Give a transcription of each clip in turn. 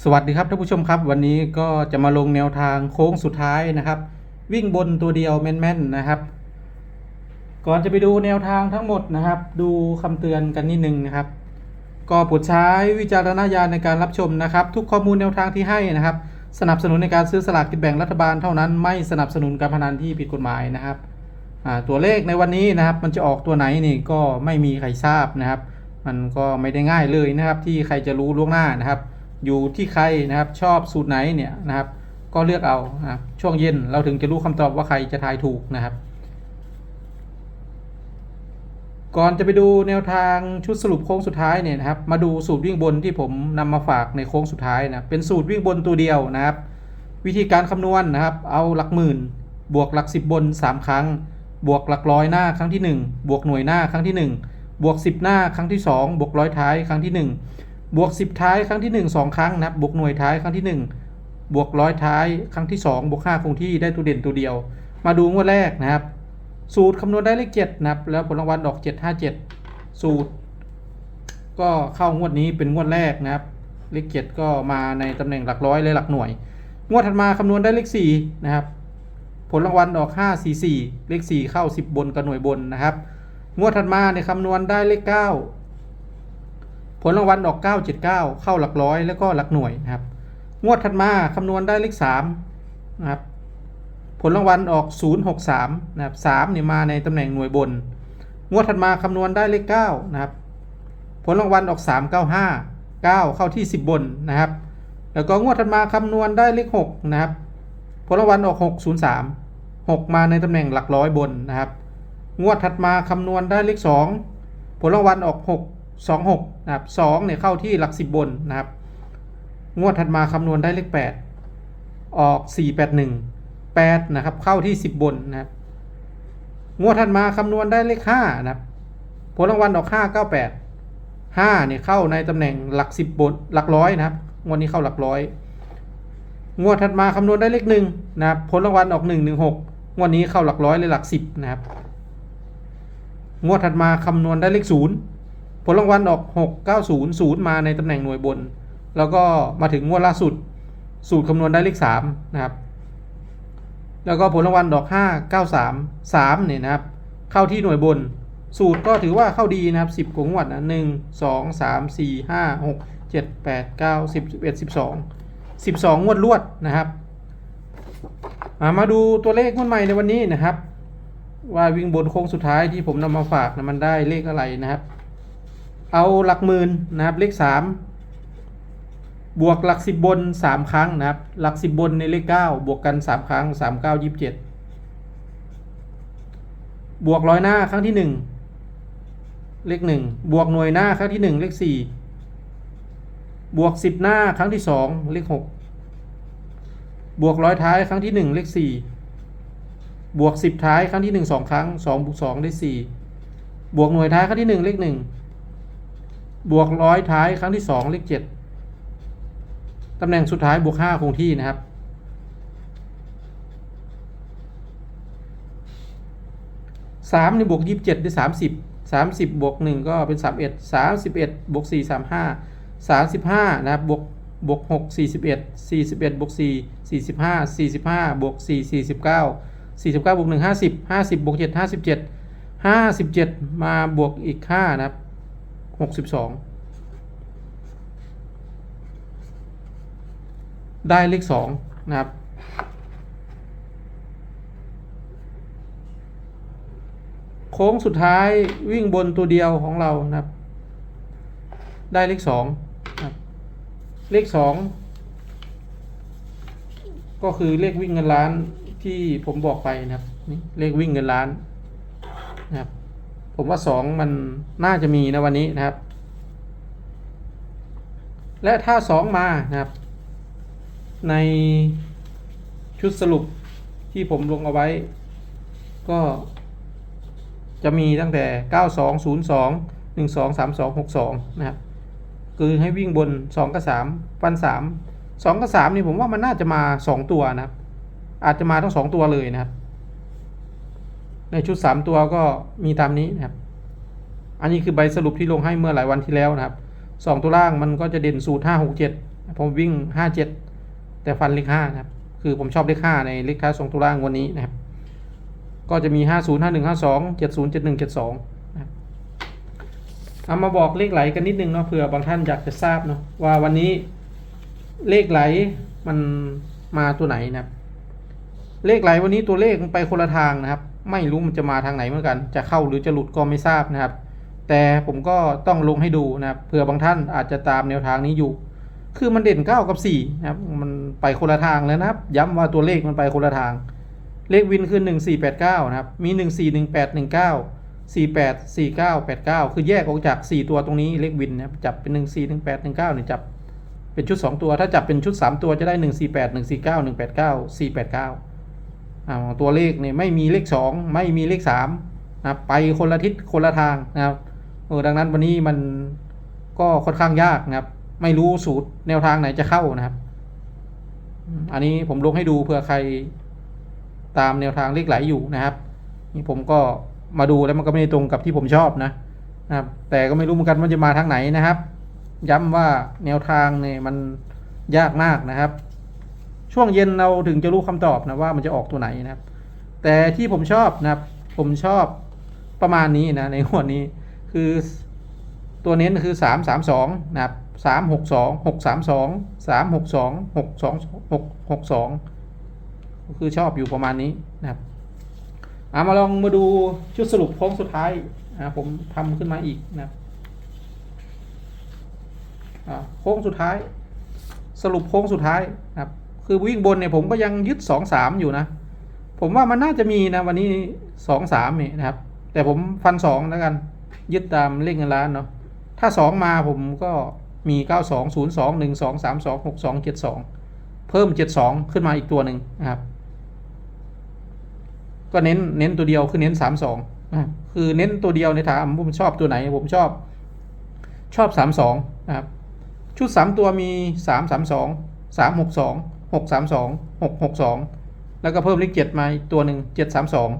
สวัสดีครับท่านผู้ชมครับ วันนี้ก็จะมาลงแนวทางโค้งสุดท้ายนะครับ วิ่งบนตัวเดียวแม่นๆนะครับ ก่อนจะไปดูแนวทางทั้งหมดนะครับ ดูคำเตือนกันนิดนึงนะครับ ก็โปรดใช้วิจารณญาณในการรับชมนะครับ ทุกข้อมูลแนวทางที่ให้นะครับ สนับสนุนในการซื้อสลากกินแบ่งรัฐบาลเท่านั้นไม่สนับสนุนการพนันที่ผิดกฎหมายนะครับตัวเลขในวันนี้นะครับ มันจะออกตัวไหนนี่ก็ไม่มีใครทราบนะครับ มันก็ไม่ได้ง่ายเลยนะครับ ที่ใครจะรู้ล่วงหน้านะครับ อยู่ที่ใครนะครับ ชอบสูตรไหนเนี่ยนะครับ ก็เลือกเอานะครับช่วงเย็นเราถึงจะรู้คำตอบว่าใครจะทายถูกนะครับ ก่อนจะไปดูแนวทางชุดสรุปโค้งสุดท้ายเนี่ยนะครับ มาดูสูตรวิ่งบนที่ผมนำมาฝากในโค้งสุดท้ายนะเป็นสูตรวิ่งบนตัวเดียวนะครับ วิธีการคำนวณนะครับ เอาหลักหมื่น บวกหลักสิบบน 3 ครั้ง บวกหลักร้อยหน้าครั้งที่ 1 บวกหน่วยหน้าครั้งที่ 1 บวก 10 หน้าครั้งที่ 2 บวกร้อยท้ายครั้งที่ 1 บวก 10 ท้ายครั้งที่ 1 2 ครั้งนะครับบวกหน่วยท้ายครั้งที่ 1 บวกร้อยท้ายครั้งที่ 2 บวก5คงที่ได้ตัวเด่นตัวเดียว มาดูงวดแรกนะครับ สูตรคำนวณได้เลข7นะครับแล้วผลรางวัลออก 757 สูตร ก็เข้างวดนี้เป็นงวดแรกนะครับ เลข7ก็มาในตำแหน่งหลักร้อยและหลักหน่วย งวดถัดมาคำนวณได้เลข4นะครับผลรางวัลออก 5 4 4 เลข 4 เข้า 10 บนกับหน่วยบนนะครับ งวดถัดมาในยคำนวณได้เลข 9 ผลรางวัลออก 9 7 9 เข้าหลักร้อยแล้วก็หลักหน่วยนะครับ งวดถัดมาคำนวณได้เลข3นะครับ ผลรางวัลออก 063 นะครับ3เนี่ยมาในตำแหน่งหน่วยบน งวดถัดมาคำนวณได้เลข9นะครับ ผลรางวัลออก 395 9 เข้าที่ 10 บนนะครับ แล้วก็งวดถัดมาคำนวณได้เลข6นะครับ ผลรางวัลออก 603 6 มาในตำแหน่งหลักร้อยบนนะครับ งวดถัดมาคำนวณได้เลข 2 ผลรางวัลออก 6 26นะครับ2เนี่ยเข้าที่หลัก 10 บนนะครับ งวดถัดมาคำนวณได้เลข 8 ออก 481 8นะครับเข้าที่ 10 บนนะครับ งวดถัดมาคำนวณได้เลข5นะครับ ผลรางวัลออก 598 5เนี่ยเข้าในตำแหน่งหลัก 10 บนหลักร้อยนะครับ งวดนี้เข้าหลักร้อย งวดถัดมาคำนวณได้เลขหนึ่งนะครับ ผลรางวัลออกหนึ่งหนึ่งหกงวดนี้เข้าหลักร้อยเลยหลักสิบนะครับ งวดถัดมาคำนวณได้เลขศูนย์ ผลรางวัลออกหกเก้าศูนย์ศูนย์มาในตำแหน่งหน่วยบน แล้วก็มาถึงงวดล่าสุด สูตรคำนวณได้เลขสามนะครับ แล้วก็ผลรางวัลดอกห้าเก้าสามสามเนี่ยนะครับ เข้าที่หน่วยบน สูตรก็ถือว่าเข้าดีนะครับสิบกว่างวดนะหนึ่งสองสามสี่ห้าหกเจ็ดแปดเก้าสิบสิบเอ็ดสิบสอง12 งวดรวดนะครับอ่ามาดูตัวเลขงวดใหม่ในวันนี้นะครับ ว่าวิ่งบนโค้งสุดท้ายที่ผมนำมาฝากนะมันได้เลขอะไรนะครับ เอาหลักหมื่นนะครับเลข 3 บวกหลัก 10 บน 3 ครั้งนะครับ หลัก 10 บนในเลข 9 บวกกัน 3 ครั้ง 3 9 27 บวกร้อยหน้าครั้งที่ 1 เลข 1 บวกหน่วยหน้าครั้งที่ 1 เลข 4 บวกสิบหน้าครั้งที่สองเลขหกบวกร้อยท้ายครั้งที่หนึ่งเลขสี่บวกสิบท้ายครั้งที่หนึ่งสองครั้งสองบวกสองได้สี่บวกหน่วยท้ายครั้งที่หนึ่งเลขหนึ่ง บวกร้อยท้ายครั้งที่สองเลขเจ็ดตำแหน่งสุดท้ายบวกห้าคงที่นะครับ สามนี่บวกยี่สิบเจ็ดได้สามสิบสามสิบบวกหนึ่งก็เป็นสามเอ็ดสามสิบเอ็ดบวกสี่สามห้าสามสิบห้านะครับบวกบวกหกสี่สิบเอ็ดสี่สิบเอ็ดบวกสี่สี่สิบห้าสี่สิบห้าบวกสี่สี่สิบเก้าสี่สิบเก้าบวกหนึ่งห้าสิบห้าสิบบวกเจ็ดห้าสิบเจ็ดห้าสิบเจ็ดมาบวกอีกห้านะครับ หกสิบสองได้เลขสองนะครับ โค้งสุดท้ายวิ่งบนตัวเดียวของเรานะครับ ได้เลขสองครับเลขสองก็คือเลขวิ่งเงินล้านที่ผมบอกไปนะครับนี่เลขวิ่งเงินล้านนะครับ ผมว่าสองมันน่าจะมีนะวันนี้นะครับ และถ้าสองมานะครับ ในชุดสรุปที่ผมลงเอาไว้ ก็จะมีตั้งแต่ 9202 12 32 62 นะครับ คือให้วิ่งบน 2 กับ3ฟัน 3 2 กับ 3 นี่ผมว่ามันน่าจะมา 2 ตัวนะครับ อาจจะมาทั้ง 2 ตัวเลยนะครับ ในชุด 3 ตัวก็มีตามนี้นะครับ อันนี้คือใบสรุปที่ลงให้เมื่อหลายวันที่แล้วนะครับ 2 ตัวล่างมันก็จะเด่นสูตร 5 6 7 ผมวิ่งห้าเจ็ดแต่ฟันเลขห้านะครับ คือผมชอบเลขห้าในเลขท้ายสองตัวล่างวันนี้นะครับ ก็จะมีห้าศูนย์ห้าหนึ่งห้าสองเจ็ดศูนย์เจ็ดหนึ่งเจ็ดสองนะครับเอามาบอกเลขไหลกันนิดนึงเนาะเผื่อบางท่านอยากจะทราบเนาะว่าวันนี้เลขไหลมันมาตัวไหนนะครับ เลขไหลวันนี้ตัวเลขมันไปคนละทางนะครับ ไม่รู้มันจะมาทางไหนเหมือนกัน จะเข้าหรือจะหลุดก็ไม่ทราบนะครับ แต่ผมก็ต้องลงให้ดูนะครับเผื่อบางท่านอาจจะตามแนวทางนี้อยู่ คือมันเด่น 9 กับ4นะครับ มันไปคนละทางแล้วนะครับ ย้ำว่าตัวเลขมันไปคนละทาง เลขวินคือ 1489 นะครับ มี 141819 48 49 89 คือแยกออกจาก 4 ตัวตรงนี้เลขวินนะครับจับเป็น 14 18 19เนี่ยจับเป็นชุด 2 ตัว ถ้าจับเป็นชุด 3 ตัวจะได้ 148 149 189 489 ตัวเลขเนี่ยไม่มีเลขสองไม่มีเลขสามนะไปคนละทิศคนละทางนะครับเออดังนั้นวันนี้มันก็ค่อนข้างยากนะครับ ไม่รู้สูตรแนวทางไหนจะเข้านะครับ อันนี้ผมลงให้ดูเผื่อใครตามแนวทางเลขไหลอยู่นะครับ นี่ผมก็มาดูแล้วมันก็ไม่ตรงกับที่ผมชอบนะนะครับ แต่ก็ไม่รู้เหมือนกันว่าจะมาทางไหนนะครับ ย้ำว่าแนวทางเนี่ยมันยากมากนะครับ ช่วงเย็นเราถึงจะรู้คำตอบนะว่ามันจะออกตัวไหนนะครับ แต่ที่ผมชอบนะครับ ผมชอบประมาณนี้นะในหัวนี้คือตัวเน้นคือสามสามสองนะครับสามหกสองหกสามสองสามหกสองหกสองหกหกสองคือชอบอยู่ประมาณนี้นะครับเอามาลองมาดูชุดสรุปโค้งสุดท้ายนะผมทำขึ้นมาอีกนะครับโค้งสุดท้าย สรุปโค้งสุดท้ายนะครับ คือวิ่งบนเนี่ยผมก็ยังยึดสองสามอยู่นะ ผมว่ามันน่าจะมีนะวันนี้สองสามนี่นะครับ แต่ผมฟันสองแล้วกัน ยึดตามเลขเงินล้านเนาะถ้าสองมาผมก็มีเก้าสองศูนย์สองหนึ่งสองสามสองหกสองเจ็ดสองเพิ่มเจ็ดสองขึ้นมาอีกตัวหนึ่งนะครับ ก็เน้นเน้นตัวเดียวคือเน้นสามสองคือเน้นตัวเดียวในถามผมชอบตัวไหน ผมชอบชอบสามสองนะครับชุดสามตัวมีสามสามสองสามหกสอง หกสามสองหกหกสองแล้วก็เพิ่มเลขเจ็ดมาอีกตัวหนึ่งเจ็ดสามสอง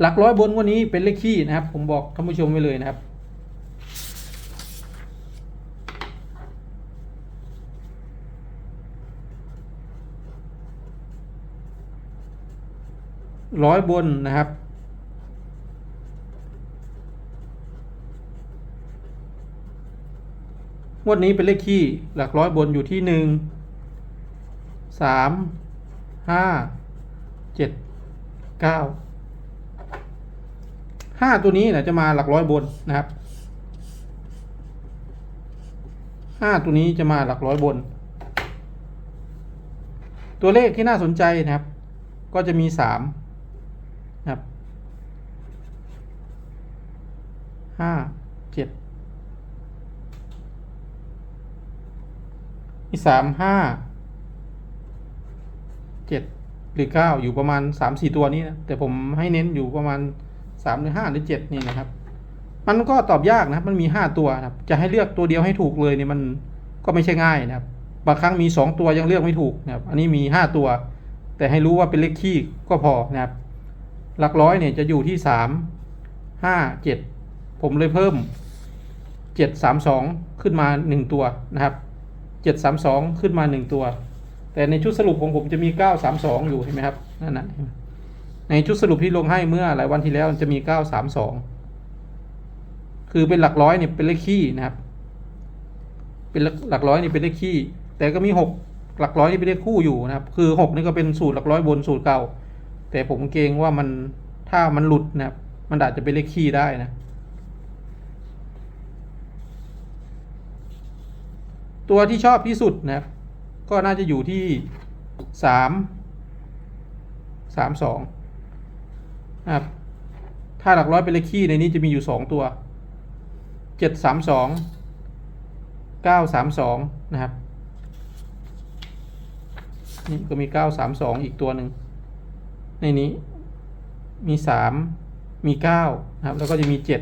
หลักร้อยบนวันนี้เป็นเลขขี้นะครับ ผมบอกท่านผู้ชมไว้เลยนะครับ ร้อยบนนะครับงวดนี้เป็นเลขคี่หลักร้อยบนอยู่ที่หนึ่ง สามห้าเจ็ดเก้าห้าตัวนี้นะจะมาหลักร้อยบนนะครับห้าตัวนี้จะมาหลักร้อยบน ตัวเลขที่น่าสนใจนะครับ ก็จะมีสามนะครับห้าเจ็ดมีสามห้า เจ็ดหรือเก้าอยู่ประมาณสามสี่ตัวนี้นะแต่ผมให้เน้นอยู่ประมาณสามหรือห้าหรือเจ็ดนี่นะครับ มันก็ตอบยากนะครับ มันมีห้าตัวนะครับ จะให้เลือกตัวเดียวให้ถูกเลยเนี่ยมันก็ไม่ใช่ง่ายนะครับ บางครั้งมีสองตัวยังเลือกไม่ถูกนะครับ อันนี้มีห้าตัว แต่ให้รู้ว่าเป็นเลขคี่ก็พอนะครับ หลักร้อยเนี่ยจะอยู่ที่สามห้าเจ็ดผมเลยเพิ่มเจ็ดสามสองขึ้นมาหนึ่งตัวนะครับเจ็ดสามสองขึ้นมาหนึ่งตัว แต่ในชุดสรุปของผมจะมีเก้าสามสอยู่เห็นไหมครับนั่นนะในชุดสรุปที่ลงให้เมื่อหลายวันที่แล้วจะมีเก้าสามสองคือเป็นหลักร้อยเนี่ยเป็นเลขคี่นะครับ เป็นหลักร้อยนี่เป็นเลขคี่แต่ก็มีหกหลักร้อยนี่เป็นเลขคู่อยู่นะครับ คือหกนี่ก็เป็นสูตรหลักร้อยบนสูตรเก่า แต่ผมเกรงว่ามันถ้ามันหลุดนะครับ มันอาจจะเป็นเลขคี่ได้นะตัวที่ชอบที่สุดนะครับ ก็น่าจะอยู่ที่สามสามสองนะครับถ้าหลักร้อยเป็นเลขคี่ในนี้จะมีอยู่สองตัวเจ็ดสามสองเก้าสามสองนะครับนี่ก็มีเก้าสามสองอีกตัวหนึ่ง ในนี้มีสามมีเก้านะครับ แล้วก็จะมีเจ็ด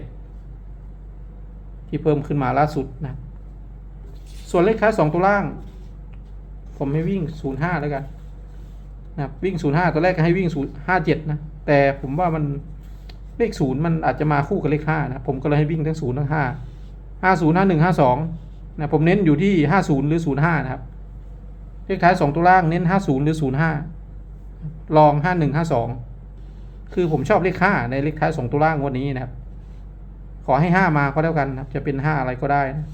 ที่เพิ่มขึ้นมาล่าสุดนะ ส่วนเลขท้ายสองตัวล่าง ผมให้วิ่งศูนย์ห้าแล้วกันนะวิ่งศูนย์ห้าตัวแรกก็ให้วิ่งศูนย์ห้าเจ็ดนะ แต่ผมว่ามันเลขศูนย์มันอาจจะมาคู่กับเลขห้านะ ผมก็เลยให้วิ่งทั้งศูนย์ทั้งห้าห้าศูนย์ห้าหนึ่งห้าสองนะ ผมเน้นอยู่ที่ห้าศูนย์หรือศูนย์ห้านะครับ เลขท้ายสองตัวล่างเน้นห้าศูนย์หรือศูนย์ห้าลองห้าหนึ่งห้าสองคือผมชอบเลขห้าในเลขท้ายสองตัวล่างวันนี้นะครับ ขอให้ห้ามาก็แล้วกันนะครับ จะเป็นห้าอะไรก็ได้นะ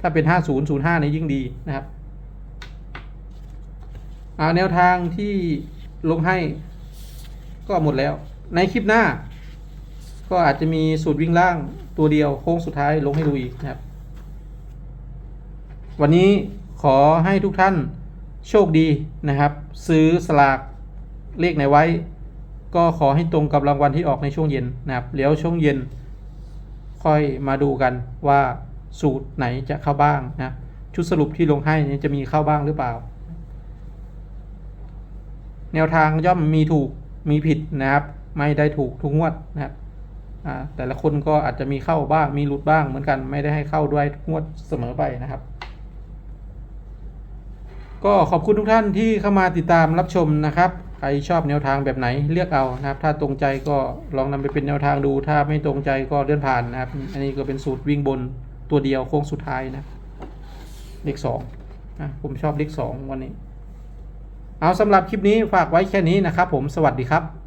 ถ้าเป็นห้าศูนย์ศูนย์ห้านี่ยิ่งดีนะครับ แนวทางที่ลงให้ ก็หมดแล้ว ในคลิปหน้า ก็อาจจะมีสูตรวิ่งล่างตัวเดียวโค้งสุดท้ายลงให้ดูอีกนะครับ วันนี้ขอให้ทุกท่านโชคดีนะครับ ซื้อสลากเลขไหนไว้ ก็ขอให้ตรงกับรางวัลที่ออกในช่วงเย็นนะครับแล้วช่วงเย็น ค่อยมาดูกันว่าสูตรไหนจะเข้าบ้างนะชุดสรุปที่ลงให้จะมีเข้าบ้างหรือเปล่า แนวทางย่อมมีถูกมีผิดนะครับ ไม่ได้ถูกทุกงวดนะครับแต่ละคนก็อาจจะมีเข้าบ้างมีหลุดบ้างเหมือนกันไม่ได้ให้เข้าด้วยทุกงวดเสมอไปนะครับ ก็ขอบคุณทุกท่านที่เข้ามาติดตามรับชมนะครับใครชอบแนวทางแบบไหนเลือกเอานะครับ ถ้าตรงใจก็ลองนำไปเป็นแนวทางดู ถ้าไม่ตรงใจก็เลื่อนผ่านนะครับ อันนี้ก็เป็นสูตรวิ่งบนตัวเดียวโค้งสุดท้ายนะเลขสองนะผมชอบเลขสองวันนี้ เอาสำหรับคลิปนี้ฝากไว้แค่นี้นะครับผมสวัสดีครับ